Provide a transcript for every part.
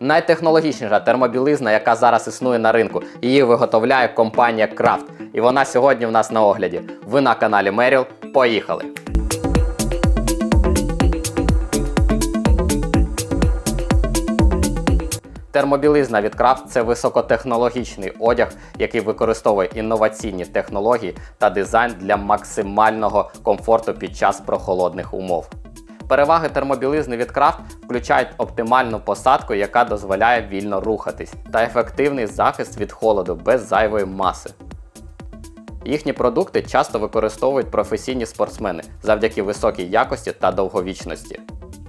Найтехнологічніша термобілизна, яка зараз існує на ринку. Її виготовляє компанія Крафт. І вона сьогодні в нас на огляді. Ви на каналі Меріл. Поїхали! Термобілизна від Крафт це високотехнологічний одяг, який використовує інноваційні технології та дизайн для максимального комфорту під час прохолодних умов. Переваги термобілизни від Крафт включають оптимальну посадку, яка дозволяє вільно рухатись, та ефективний захист від холоду без зайвої маси. Їхні продукти часто використовують професійні спортсмени завдяки високій якості та довговічності.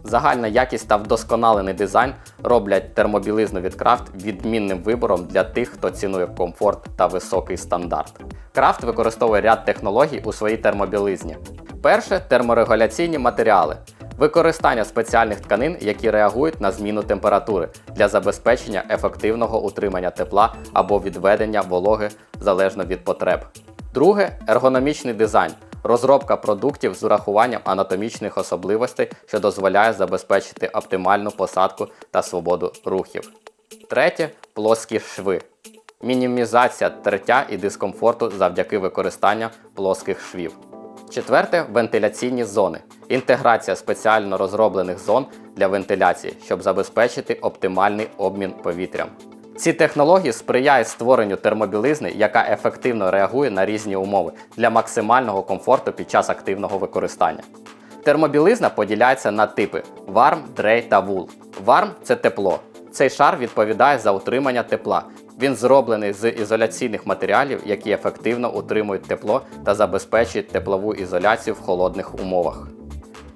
Загальна якість та вдосконалений дизайн роблять термобілизну від Крафт відмінним вибором для тих, хто цінує комфорт та високий стандарт. Крафт використовує ряд технологій у своїй термобілизні. Перше терморегуляційні матеріали. Використання спеціальних тканин, які реагують на зміну температури для забезпечення ефективного утримання тепла або відведення вологи залежно від потреб. Друге ергономічний дизайн. Розробка продуктів з урахуванням анатомічних особливостей, що дозволяє забезпечити оптимальну посадку та свободу рухів. Третє плоскі шви. Мінімізація тертя і дискомфорту завдяки використанню плоских швів. Четверте вентиляційні зони. Інтеграція спеціально розроблених зон для вентиляції, щоб забезпечити оптимальний обмін повітрям. Ці технології сприяють створенню термобілизни, яка ефективно реагує на різні умови для максимального комфорту під час активного використання. Термобілизна поділяється на типи варм, дрей та вул. Варм це тепло. Цей шар відповідає за утримання тепла. Він зроблений з ізоляційних матеріалів, які ефективно утримують тепло та забезпечують теплову ізоляцію в холодних умовах.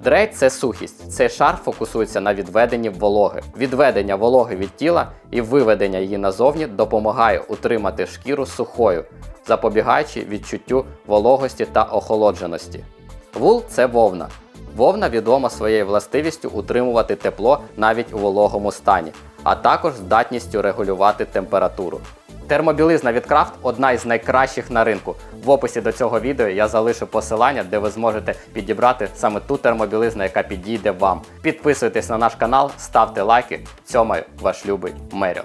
Дрей це сухість. Цей шар фокусується на відведенні вологи. Відведення вологи від тіла і виведення її назовні допомагає утримати шкіру сухою, запобігаючи відчуттю вологості та охолодженості. Вул це вовна. Вовна відома своєю властивістю утримувати тепло навіть у вологому стані, а також здатністю регулювати температуру. Термобілизна від Крафт одна із найкращих на ринку. В описі до цього відео я залишу посилання, де ви зможете підібрати саме ту термобілизну, яка підійде вам. Підписуйтесь на наш канал, ставте лайки. Цьомаю ваш любий Меріл.